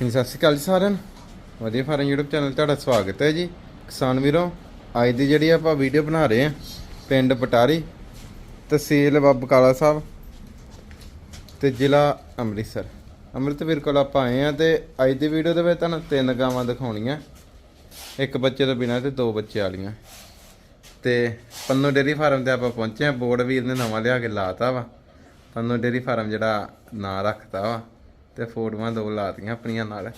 ਹਾਂਜੀ, ਸਤਿ ਸ਼੍ਰੀ ਅਕਾਲ ਜੀ ਸਾਰਿਆਂ ਨੂੰ। ਵਧੀਆ ਫਾਰਮ YouTube ਚੈਨਲ ਤੁਹਾਡਾ ਸਵਾਗਤ ਹੈ ਜੀ। ਕਿਸਾਨ ਵੀਰੋ, ਅੱਜ ਦੀ ਜਿਹੜੀ ਆਪਾਂ ਵੀਡੀਓ ਬਣਾ ਰਹੇ ਹਾਂ, ਪਿੰਡ ਪਟਾਰੀ ਤਹਿਸੀਲ ਬੱਬ ਕਾਲਾ ਸਾਹਿਬ ਤੇ ਜ਼ਿਲ੍ਹਾ ਅੰਮ੍ਰਿਤਸਰ। ਅੰਮ੍ਰਿਤਵੀਰ ਕੋਲ ਆਪਾਂ ਆਏ ਆ ਤੇ ਅੱਜ ਦੀ ਵੀਡੀਓ ਦੇ ਵਿੱਚ ਤੁਹਾਨੂੰ ਤਿੰਨ ਗਾਵਾਂ ਦਿਖਾਉਣੀਆਂ। ਇੱਕ ਬੱਚੇ ਤੋਂ ਬਿਨਾਂ ਤੇ ਦੋ ਬੱਚੇ ਵਾਲੀਆਂ। ਤੇ ਪੰਨੋ ਡੇਰੀ ਫਾਰਮ ਤੇ ਆਪਾਂ ਪਹੁੰਚੇ ਆ ਬੋਰਡ ਵੀਰ ਨੇ ਨਵਾਂ ਲਿਆ ਕੇ ਲਾਤਾ ਵਾ। ਪੰਨੋ ਡੇਰੀ ਫਾਰਮ ਜਿਹੜਾ ਨਾਂ ਰੱਖਤਾ ਵਾ। ਤੇ ਫੋਟੋਆਂ ਦੋ ਲਾਤੀਆਂ ਆਪਣੀਆਂ ਨਾਲ।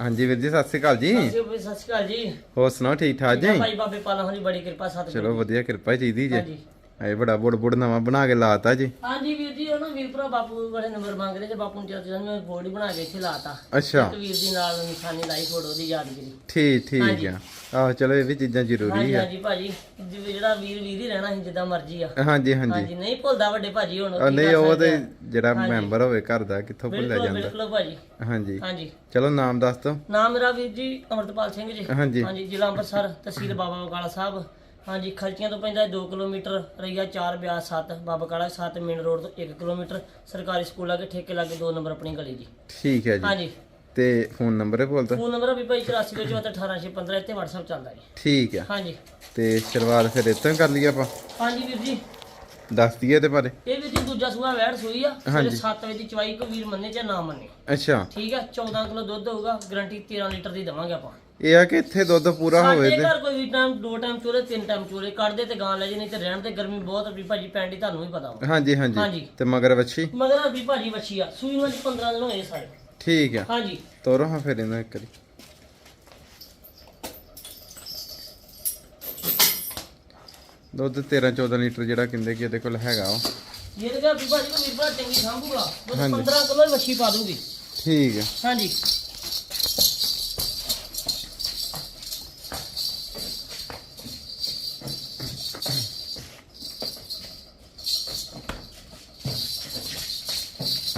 ਹਾਂਜੀ ਵੀਰ ਜੀ ਸਤਿ ਸ਼੍ਰੀ ਅਕਾਲ ਜੀ। ਸਤਿ ਸ਼੍ਰੀ ਅਕਾਲ ਜੀ ਹੋਰ ਸੁਣਾਓ ਠੀਕ ਠਾਕ ਜੀ? ਭਾਈ ਬਾਬੇ ਪਾਲਾ ਹੋਣੀ ਬੜੀ ਕਿਰਪਾ ਸਾਥ ਚਲੋ ਵਧੀਆ ਕਿਰਪਾ ਚਾਹੀਦੀ ਜੀ। ਹਾਂਜੀ। ਇਹ ਬੜਾ ਬੁੜ ਬੁੜ ਨਵਾਂ ਬਣਾ ਕੇ ਲਾਤਾ ਜੀ। ਹਾਂਜੀ ਵੀਰ ਜੀ ਉਹਨਾਂ ਵੀਰ ਭਰਾ ਬਾਪੂ ਬੜੇ ਨੰਬਰ ਮੰਗ ਰਹੇ ਤੇ ਬਾਪੂ ਨੂੰ ਜਦੋਂ ਮੈਂ ਬੋਰਡ ਹੀ ਬਣਾ ਕੇ ਇੱਥੇ ਲਾਤਾ। ਅੱਛਾ। ਇੱਕ ਵੀਰ ਦੀ ਨਾਲ ਨਿਸ਼ਾਨੀ ਲਾਈ ਫੋਟੋ ਦੀ ਯਾਦਗਿਰੀ। ਠੀਕ ਠੀਕ। ਆ। ਆਹ ਚਲੋ ਇਹ ਵੀ ਚੀਜ਼ਾਂ ਜ਼ਰੂਰੀ ਹਾਂਜੀ ਆ। ਹਾਂਜੀ ਭਾਜੀ ਜਿਵੇਂ ਜਿਹੜਾ ਵੀਰ ਵੀਰ ਹੀ ਰਹਿਣਾ ਸੀ ਜਿੱਦਾਂ ਮਰਜ਼ੀ ਆ। ਹਾਂਜੀ ਹਾਂਜੀ। ਹਾਂਜੀ ਨਹੀਂ ਭੁੱਲਦਾ ਵੱਡੇ ਭਾਜੀ ਹੁਣ ਕੀ ਨਹੀਂ ਕਰ ਉਹ ਸਕਦੇ ਤੇ ਆ। ਜਿਹੜਾ। ਮੈਂਬਰ ਹੋਵੇ ਘਰ ਦਾ ਕਿੱਥੋਂ ਭੁੱਲਿਆ ਬਿਲਕੁਲ ਜਾਂਦਾ। ਬਿਲਕੁਲ ਭਾਜੀ। ਹਾਂਜੀ। ਹਾਂਜੀ। ਚਲੋ ਨਾਮ ਦੱਸ ਦੋ ਨਾਮ ਮੇਰਾ ਵੀਰ ਜੀ ਅਮਰਤਪਾਲ ਸਿੰਘ ਜੀ। ਹਾਂਜੀ। ਹਾਂਜੀ ਜ਼ਿਲ੍ਹਾ ਅੰਮ੍ਰਿਤਸਰ ਤਹਿਸੀਲ ਬਾਬਾ ਬਕਾਲਾ ਸਾਹਿਬ। ਹਾਂਜੀ ਖਲਚੀਆਂ ਤੋਂ ਪੈਂਦਾ 2 kilometre Raiya 4 Beas 7 Baba Bakala 7 main road ਤੋਂ 1 ਕਿਲੋਮੀਟਰ ਸਰਕਾਰੀ ਸਕੂਲ ਲਾਗੇ ਠੇਕੇ ਲਾਗੇ 2 ਨੰਬਰ ਆਪਣੀ ਗਲੀ ਜੀ ਠੀਕ ਹੈ ਜੀ। ਹਾਂਜੀ। ਤੇ ਫੋਨ ਨੰਬਰ ਹੈ ਬੋਲ ਦੋ ਫੋਨ ਨੰਬਰ ਵੀ ਭਾਈ 8424181615 ਇੱਥੇ WhatsApp ਚੱਲਦਾ ਜੀ। ਠੀਕ ਆ ਹਾਂਜੀ। ਤੇ ਸ਼ੁਰੂਆਤ ਫਿਰ ਇਤੋਂ ਕਰ ਲਈਏ ਆਪਾਂ? ਹਾਂਜੀ ਵੀਰ ਜੀ। ਦੱਸ ਦਈਏ ਤੇ ਬਾਰੇ। ਇਹ ਵੀਰ ਜੀ ਦੂਜਾ ਸੂਆ ਵੈੜ ਸੂਈ ਆ। ਸਵੇਰੇ 7 ਵਜੇ ਦੀ ਚਵਾਈ ਕੋ ਵੀਰ ਮੰਨੇ ਜਾਂ ਨਾ ਮੰਨੇ? ਅੱਛਾ। ਠੀਕ ਹੈ 14 ਕਿਲੋ ਦੁੱਧ ਹੋਊਗਾ ਗਾਰੰਟੀ 13 ਲੀਟਰ ਦੀ ਦਵਾਂਗੇ ਆਪਾਂ। ਇਹ ਆ ਕਿ ਇੱਥੇ ਦੁੱਧ ਪੂਰਾ ਹੋਵੇ ਸਾਡੇ ਤੇ ਘਰ ਕੋਈ ਵੀ ਟਾਈਮ ਦੋ ਟਾਈਮ ਚੋਲੇ ਤਿੰਨ ਟਾਈਮ ਚੋਲੇ ਕੱਢਦੇ ਤੇ ਗਾਂ ਲੈ ਜੇ ਨਹੀਂ ਤੇ ਰਹਿਣ ਤੇ ਗਰਮੀ ਬਹੁਤ ਆ ਵੀ ਭਾਜੀ ਪੈਂਦੀ ਤੁਹਾਨੂੰ ਵੀ ਪਤਾ ਵਾ। ਹਾਂਜੀ ਹਾਂਜੀ। ਹਾਂਜੀ। ਤੇ ਮਗਰ ਵੱਛੀ? ਮਗਰ ਵੀ ਭਾਜੀ ਵੱਛੀ ਆ। ਸੂਈ ਨੂੰ ਅੱਜ 15 ਦਿਨ ਹੋਏ ਸਾਰੇ। ਠੀਕ ਆ। ਹਾਂਜੀ। ਤੋਰੋ ਹਾਂ ਫਿਰ ਇਹਨਾਂ ਇੱਕ ਵਾਰੀ। ਦੁੱਧ 13 14 ਲੀਟਰ ਜਿਹੜਾ ਕਹਿੰਦੇ ਕਿ ਇਹਦੇ ਕੋਲ ਹੈਗਾ ਵਾ। ਇਹ ਤੇ ਵੀ ਭਾਜੀ ਨੂੰ ਵੀਰਪਾ ਚੰਗੀ ਸਾਂਭੂਗਾ। ਉਹ ਹਾਂਜੀ। 15 ਕਿਲੋ ਵੱਛੀ ਪਾ ਦੂਗੀ। ਠੀਕ ਆ। ਹਾਂਜੀ।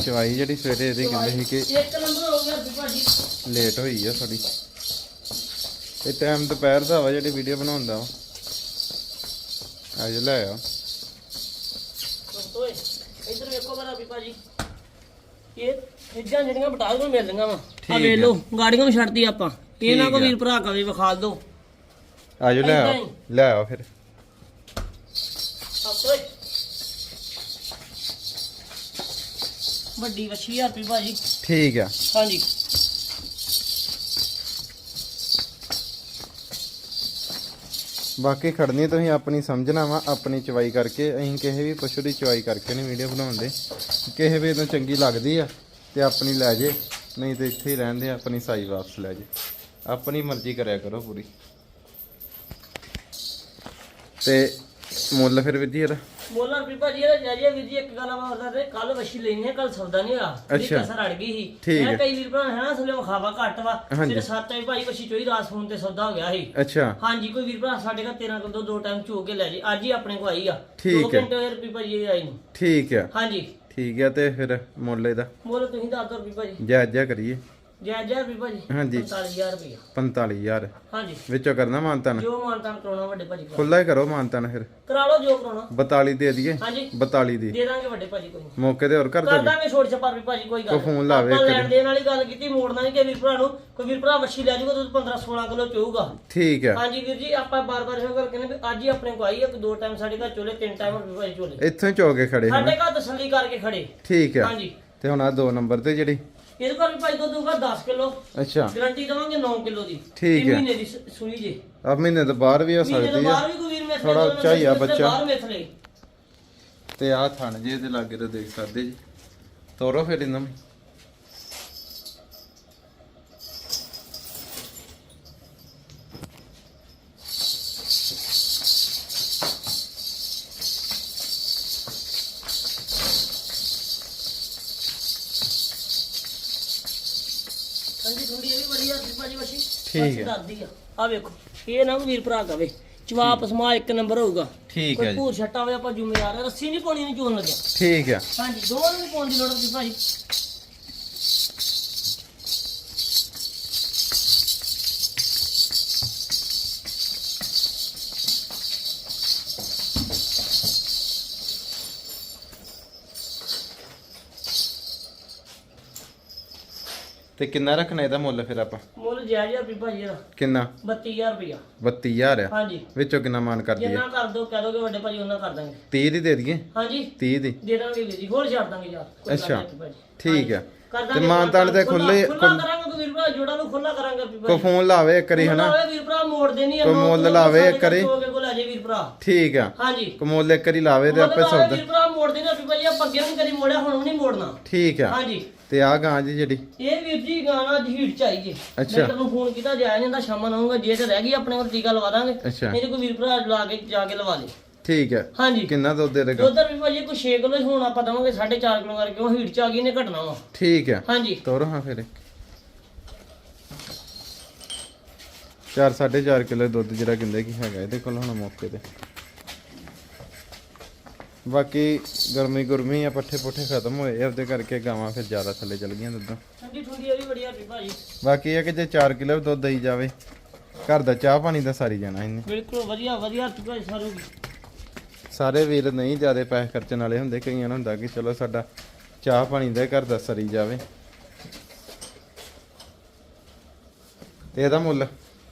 ਚਵਾਈ ਜਿਹੜੀ ਸਵੇਰੇ ਇਹਦੀ ਕਹਿੰਦੇ ਸੀ ਕਿ ਇੱਕ ਨੰਬਰ ਹੋ ਗਿਆ ਵੀ ਭਾਜੀ। ਲੇਟ ਹੋਈ ਆ ਥੋੜੀ ਇਹ ਟਾਈਮ ਦੁਪਹਿਰ ਦਾ ਵਾ ਜਿਹੜੀ ਵੀਡੀਓ ਬਣਾਉਂਦਾ ਵਾ। ਅੱਜ ਲੈ ਆ। ਦੋਸਤੋ ਇਧਰ ਵੇਖੋ ਮੇਰਾ ਵੀ ਭਾਜੀ ਇਹ ਖਿੱਜਾਂ ਜਿਹੜੀਆਂ ਬਟਾਲ ਕੋਲ ਮਿਲ ਲਈਆਂ ਵਾ। ਆ। ਵੇਖ ਲਓ ਗਾੜੀਆਂ ਵੀ ਛੱਡਤੀ ਆਪਾਂ। ਇਹਨਾਂ ਕੋ। ਵੀਰ ਭਰਾ ਕਾ ਵੀ ਵਿਖਾ ਦੋ। ਆਜੋ ਲੈ ਆ ਏਦਾਂ ਹੀ। ਲੈ ਆ ਫਿਰ। ਵੱਡੀ ਵੱਛੀ ਆ ਵੀ ਭਾਜੀ। ਠੀਕ ਆ। ਹਾਂਜੀ। ਬਾਕੀ ਖੜਨੀ ਤੁਸੀਂ ਆਪਣੀ ਸਮਝਣਾ ਵਾ ਆਪਣੀ ਚਵਾਈ ਕਰਕੇ। ਅਸੀਂ ਕਿਸੇ ਵੀ ਪਸ਼ੂ ਦੀ ਚਵਾਈ ਕਰਕੇ ਨਹੀਂ ਵੀਡੀਓ ਬਣਾਉਂਦੇ। ਕਿਸੇ ਵੀ ਨੂੰ ਚੰਗੀ ਲੱਗਦੀ ਆ ਤੇ ਆਪਣੀ ਲੈ ਜੇ ਨਹੀਂ ਤੇ ਇੱਥੇ ਹੀ ਰਹਿੰਦੇ ਆਪਣੀ ਸਾਈ ਵਾਪਸ ਲੈ ਜੇ। ਆਪਣੀ ਮਰਜ਼ੀ ਕਰਿਆ ਕਰੋ ਪੂਰੀ। ਤੇ ਮੁੱਲ ਫਿਰ ਜੀ ਇਹਦਾ। ਬੋਲਾਂ ਵੀ ਭਾਜੀ ਇਹਦਾ ਜਾਰੀਆ ਵੀਰ ਜੀ ਇੱਕ ਗੱਲ ਮੈਂ ਦੱਸਦਾ ਤੇ ਕੱਲ ਵੱਛੀ ਲੈਣੀ ਹੈ ਕੱਲ ਸੌਦਾ ਨਹੀਂ ਹੋਇਆ। ਇਹ ਅੱਛਾ। ਕਸਰ ਅੜ ਗਈ ਸੀ। ਠੀਕ ਮੈਂ ਹੈ। ਕਈ ਵੀਰ ਭਰਾ ਹੈ ਨਾ ਅਸਲੇ ਵਿਖਾਵਾ ਘੱਟ ਵਾ। ਹਾਂਜੀ। ਫਿਰ ਸੱਤ ਵਜੇ ਭਾਈ ਵੱਛੀ ਚੋਈ ਰਾਤ ਫੋਨ ਤੇ ਸੌਦਾ ਹੋ ਗਿਆ ਸੀ। ਅੱਛਾ। ਹਾਂਜੀ ਕੋਈ ਵੀਰ ਭਰਾ ਸਾਡੇ ਘਰ 13 ਕਿਲੋ ਦੋ ਟਾਈਮ ਚੋ ਕੇ ਲੈ ਜੀ। ਅੱਜ ਹੀ ਆਪਣੇ ਕੋ ਆਈ ਆ। ਠੀਕ ਦੋ ਹੈ। ਘੰਟੇ ਹੋਏ ਰੁਪਏ ਭਾਜੀ ਇਹ ਆਈ ਨੂੰ। ਠੀਕ ਆ। ਹਾਂਜੀ। ਠੀਕ ਆ ਤੇ ਫਿਰ ਮੁੱਲ ਇਹਦਾ। ਮੋਲ ਤੁਸੀਂ ਦੱਸ ਦੋ ਰੁਪਏ ਭਾਜੀ। ਜਾਇਜ਼ ਜਿਹਾ ਕਰੀਏ। ਜੈ ਜੈ ਰੁਪਏ ਭਾਜੀ ਹਾਂਜੀ। 45000 ਰੁਪਏ 45000 ਹਾਂਜੀ। ਵਿੱਚੋਂ ਕਰਨਾ ਮਾਨਤਨ? ਜੋ ਮਾਨਤਾਨ ਕਰਾਉਣਾ ਵੱਡੇ ਭਾਜੀ ਕੋਲ। ਖੁੱਲਾ ਹੀ ਕਰੋ ਮਾਨਤਨ ਫਿਰ। ਕਰਾ ਲਓ ਜੋ ਕਰਾਉਣਾ। 42 ਦੇ ਦਈਏ? ਹਾਂਜੀ। 42 ਦੀ। ਦੇ ਦਾਂਗੇ ਵੱਡੇ ਭਾਜੀ ਕੋਈ। ਮੌਕੇ ਤੇ ਹੋਰ ਕਰ ਕਰ ਦੋਗੇ ਦਾਂਗੇ ਛੋੜ ਛਪਾਰ ਵੀ ਭਾਜੀ ਕੋਈ ਗੱਲ ਕੋਈ ਫੋਨ ਲਾਵੇ ਕਦੇ। ਲੈਣ ਦੇਣ ਵਾਲੀ ਗੱਲ ਕੀਤੀ ਮੋੜਨਾ ਨਹੀਂ ਕਿ ਵੀਰ ਭਰਾ ਨੂੰ। ਕੋਈ ਵੀਰ ਭਰਾ ਵੱਛੀ ਲੈ ਜਾਊਗਾ ਦੁੱਧ 15 16 ਕਿਲੋ ਚੋਊਗਾ। ਠੀਕ ਆ। ਹਾਂਜੀ ਵੀਰ ਜੀ ਆਪਾਂ ਬਾਰ-ਬਾਰ ਇਹੋ ਗੱਲ ਕਹਿੰਦੇ ਵੀ ਅੱਜ ਹੀ ਆਪਣੇ ਕੋ ਆਈ ਆ ਕਿ ਦੋ ਟਾਈਮ ਸਾਡੇ ਘਰ ਚੋਲੇ ਤਿੰਨ ਟਾਈਮ ਵੀ ਭਾਜੀ ਚੋਲੇ। ਇੱਥੋਂ ਹੀ ਚੋ ਕੇ ਖੜੇ ਸਾਡੇ ਘਰ ਤਸੱਲੀ ਕਰਕੇ ਖੜੇ। ਠੀਕ ਆ। ਹਾਂਜੀ। ਤੇ ਹੁਣ ਆ ਦੋ ਨੰਬਰ ਤੇ ਜਿਹੜੀ ਇਹਦੇ ਘਰ ਵੀ ਭਾਈ ਦੁੱਧ ਦਊਗਾ 10 ਕਿਲੋ। ਅੱਛਾ। ਗਾਰੰਟੀ ਦਵਾਂਗੇ 9 ਕਿਲੋ ਦੀ। ਠੀਕ ਹੈ। ਮਹੀਨੇ ਦੀ ਸ- ਸੂਈ ਜੇ। ਆ ਮਹੀਨੇ ਤੋਂ ਬਾਹਰ ਵੀ ਮਹੀਨੇ ਤੋਂ ਸਕਦੀ ਆ। ਬਾਹਰ ਵੀ ਕੋਈ ਵੀਰ ਮੇਥਲੇ ਥੋੜਾ ਉੱਚਾ ਹੀ ਆ ਬੱਚਾ। ਬਾਹਰ ਮੇਥਲੇ। ਤੇ ਆ ਥਣ ਜੇ ਇਹਦੇ ਲਾਗੇ ਤੋਂ ਦੇਖ ਸਕਦੇ ਜੀ। ਤੋਰੋ ਫਿਰ ਇਹਨਾਂ ਨੂੰ। ਭਾਜੀ ਵਸ਼ੀ। ਠੀਕ ਹੈ। ਦੱਸਦੀ ਆ। ਆ ਵੇਖੋ ਇਹ ਨਾ ਵੀਰ ਭਰਾ ਕਵੇ। ਚਵਾਪ ਸਮਾ ਇੱਕ ਨੰਬਰ ਹੋਊਗਾ। ਠੀਕ ਹੈ ਕੋਈ ਜੀ। ਭੂਰ ਛੱਟਾ ਹੋਵੇ ਆਪਾਂ ਜ਼ਿੰਮੇਵਾਰ ਆ। ਰੱਸੀ ਨਹੀਂ ਪਾਉਣੀ ਨਹੀਂ ਚੋਣ ਲੱਗਿਆ। ਠੀਕ ਆ। ਹਾਂਜੀ ਦੋਵਾਂ ਨੂੰ ਨਹੀਂ ਪਾਉਣ ਦੀ ਲੋੜ ਹੁੰਦੀ ਭਾਜੀ। ਤੇ ਕਿੰਨਾ ਰੱਖਣਾ ਇਹਦਾ ਮੁੱਲ ਫਿਰ ਆਪਾਂ? ਮੁੱਲ ਜਾਇਜ਼ ਆ ਵੀ ਭਾਜੀ ਇਹਦਾ। ਕਿੰਨਾ? 32000 ਰੁਪਇਆ। 32000 ਆ? ਹਾਂਜੀ। ਵਿੱਚੋਂ ਕਿੰਨਾ ਮਾਨ ਕਰ ਦਈਏ ਜਿੰਨਾ ਕਰ ਦੋ ਕਹਿ ਦੋਗੇ ਵੱਡੇ ਭਾਜੀ ਉਹਨਾਂ ਕਰ ਦਾਂਗੇ। 30 ਦੀ ਦੇ ਦਈਏ? ਹਾਂਜੀ। 30 ਦੀ? ਦੇ ਦਾਂਗੇ ਵੀਰ ਜੀ ਹੋਰ ਛੱਡ ਦਾਂਗੇ ਯਾਰ। ਕੋਈ ਗੱਲ ਅੱਛਾ। ਨਹੀਂ ਭਾਜੀ। ਠੀਕ ਆ। ਕਰ ਤੇ ਮਾਨਤਾਨ ਤੇ ਖੁੱਲੇ ਖੁੱਲਾ ਕਰਾਂਗੇ ਕੋਈ ਵੀਰ ਭਰਾ ਜੋੜਾ ਨੂੰ ਖੁੱਲਾ ਕਰਾਂਗੇ ਵੀ ਕੋ ਭਾਜੀ ਫੋਨ ਲਾਵੇ ਇੱਕ ਵਾਰੀ ਹਨਾ? ਲਾਵੇ ਵੀਰ ਭਰਾ ਮੋੜ ਦੇਣੀ ਆ ਕੋਈ ਮੁੱਲ ਲਾਵੇ ਇੱਕ ਵਾਰੀ। ਭਰਾ। ਠੀਕ ਆ। ਹਾਂਜੀ। ਕਮੋਲ ਇੱਕ ਵਾਰੀ ਲਾਵੇ ਤੇ ਆਪੇ ਸੌਦਾ ਵੀਰ ਭਰਾ ਮੋੜ ਦੇਣਾ ਵੀ ਭਾਜੀ ਆਪਾਂ ਅੱਗੇ ਵੀ ਕਦੀ ਮੋੜਿਆ ਹੁਣ ਵੀ ਨਹੀਂ ਮੋੜਨਾ। ਠੀਕ ਆ। ਹਾਂਜੀ। ਤੇ ਆ ਗਾਂ ਜੀ ਜਿਹੜੀ? ਇਹ ਵੀਰ ਜੀ ਗਾਣਾ ਅੱਜ ਹੀਟ ਚ ਆਈ ਜੀ ਅੱਛਾ। ਡਾਕਟਰ ਨੂੰ ਫੋਨ ਕੀਤਾ ਜਾਇਆ ਹੁੰਦਾ ਸ਼ਾਮਾਂ ਨੂੰ ਆਊਂਗਾ ਜੇ ਤੇ ਰਹਿ ਗਈ ਆਪਣੇ ਕੋਲ ਟੀਕਾ ਲਵਾ ਦਾਂਗੇ। ਤੇ ਕੋਈ ਵੀਰ ਭਰਾ ਲਾ ਕੇ ਜਾ ਕੇ ਲਵਾ ਲੇ। ਠੀਕ ਆ। ਹਾਂਜੀ। ਕਿੰਨਾ ਦੁੱਧ ਦੇ ਦੇਗਾ ਉਧਰ ਵੀ ਭਾਜੀ ਕੋਈ 6 ਕਿਲੋ ਹੁਣ ਆਪਾਂ ਦਵਾਂਗੇ 4.5 ਕਿਲੋ ਕਰਕੇ ਉਹ ਹੀਟ ਚ ਆ ਗਈ ਨੇ ਘਟਣਾ ਵਾ। ਠੀਕ ਆ। ਹਾਂਜੀ। ਤੋਰੋ ਹਾਂ ਫਿਰ। 4 4.5 ਕਿਲੋ ਦੁੱਧ ਜਿਹੜਾ ਕਹਿੰਦੇ ਕੀ ਹੈਗਾ ਇਹਦੇ ਕੋਲ ਹੁਣ ਮੌਕੇ ਤੇ। ਬਾਕੀ ਗਰਮੀ ਗੁਰਮੀ ਆ ਪੱਠੇ ਪੁੱਠੇ ਖਤਮ ਹੋਏ ਆ ਉਹਦੇ ਕਰਕੇ ਗਾਵਾਂ ਫਿਰ ਜ਼ਿਆਦਾ ਥੱਲੇ ਚਲ ਗਈਆਂ ਦੁੱਧੋਂ। ਠੰਡੀ ਠੁੰਡੀ ਇਹ ਵੀ ਬੜੀ ਆ ਭਾਜੀ। ਬਾਕੀ ਇਹ ਕਿ ਜੇ 4 ਕਿਲੋ ਦੁੱਧ ਦੇਈ ਜਾਵੇ ਘਰ ਦਾ ਚਾਹ ਪਾਣੀ ਦਾ ਸਾਰੀ ਜਾਣਾ ਇਹਨੇ। ਬਿਲਕੁਲ ਵਧੀਆ ਵਧੀਆ ਭਾਜੀ ਸਾਰੂ ਸਾਰੇ ਵੀਰ ਨਹੀਂ ਜ਼ਿਆਦਾ ਪੈਸੇ ਖਰਚਣ ਵਾਲੇ ਹੁੰਦੇ ਕਈਆਂ ਨੂੰ ਹੁੰਦਾ ਕਿ ਚਲੋ ਸਾਡਾ ਚਾਹ ਪਾਣੀ ਦਾ ਘਰ ਦਾ ਸਰੀ ਜਾਵੇ। ਤੇ ਇਹਦਾ ਮੁੱਲ?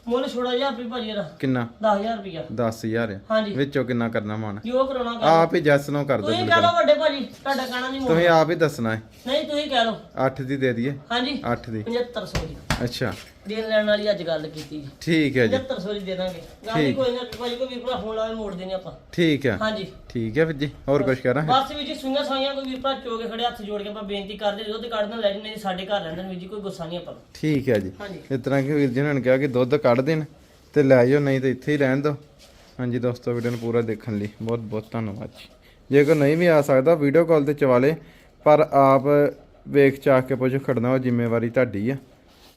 ਮੁੱਲ ਛੋੜਾ ਜਿਹਾ ਵੀ ਭਾਜੀ ਇਹਦਾ। ਕਿੰਨਾ? 10000 ਰੁਪਇਆ 10000 ਆ। ਹਾਂਜੀ। ਵਿੱਚੋਂ ਕਿੰਨਾ ਕਰਨਾ ਮਾਨ? ਜੋ ਕਰਾਉਣਾ ਕਰ ਆਪ ਹੀ ਜੈਸ ਨੂੰ ਕਰ ਦੋ ਤੁਸੀਂ ਕਹਿ ਲਓ ਵੱਡੇ ਭਾਜੀ ਤੁਹਾਡਾ ਕਹਿਣਾ ਨਹੀਂ ਮੋੜ ਤੁਸੀਂ ਆਪ ਹੀ ਦੱਸਣਾ ਹੈ। ਨਹੀਂ ਤੁਸੀਂ ਕਹਿ ਲਓ। 8 ਦੀ ਦੇ ਦਈਏ। ਹਾਂਜੀ। 8 ਦੀ। 7500 ਦੀ। ਅੱਛਾ। ਦੇਣ ਲੈਣ ਵਾਲੀ ਅੱਜ ਗੱਲ ਕੀਤੀ ਜੀ। ਠੀਕ ਹੈ ਜੀ। 7500 ਦੀ ਦੇ ਦਾਂਗੇ। ਗੱਲ ਹੀ ਕੋਈ ਨਾ ਭਾਜੀ ਕੋਈ ਵੀ ਭਰਾ ਫੋਨ ਲਾਵੇ ਮੋੜ ਦੇਣੇ ਆਪਾਂ। ਠੀਕ ਹੈ। ਹਾਂਜੀ। ਠੀਕ ਹੈ ਵੀਰ ਜੀ ਹੋਰ ਕੁਝ ਕਰਾਂ ਬਸ ਵੀ ਜੀ ਸੁਈਆਂ ਸਾਈਆਂ ਕੋਈ ਵੀ ਭਰਾ ਚੋਗੇ ਖੜੇ ਹੱਥ ਜੋੜ ਕੇ ਆਪਾਂ ਬੇਨਤੀ ਕਰਦੇ ਜਦੋਂ ਤੇ ਕੱਢ ਦੇਣ ਲੈ ਜੀ ਨਹੀਂ ਸਾਡੇ ਘਰ ਰਹਿੰਦੇ ਨੇ ਵੀਰ ਜੀ ਕੋਈ ਗੁੱਸਾ ਨਹੀਂ ਆਪਾਂ ਨੂੰ। ਠੀਕ ਹੈ ਜੀ। ਹਾਂਜੀ। ਇਸ ਤਰ੍ਹਾਂ ਕਿ ਵੀਰ ਜੀ ਨੇ ਕਿਹਾ ਕਿ ਦੁੱਧ ਕੱਢ ਦੇਣ ਤੇ ਲੈ ਜਾਓ ਨਹੀਂ ਤੇ ਇੱਥੇ ਹੀ ਰਹਿਣ ਦਿਓ। ਹਾਂਜੀ ਦੋਸਤੋ ਵੀਡੀਓ ਨੂੰ ਪੂਰਾ ਦੇਖਣ ਲਈ ਬਹੁਤ ਬਹੁਤ ਧੰਨਵਾਦ ਜੀ। ਜੇ ਕੋਈ ਨਹੀਂ ਵੀ ਆ ਸਕਦਾ ਵੀਡੀਓ ਕਾਲ ਤੇ ਚਵਾ ਲੇ ਪਰ ਆਪ ਵੇਖ ਚਾਹ ਕੇ ਪੁੱਛ ਖੜਨਾ ਉਹ ਜ਼ਿੰਮੇਵਾਰੀ ਤੁਹਾਡੀ ਆ।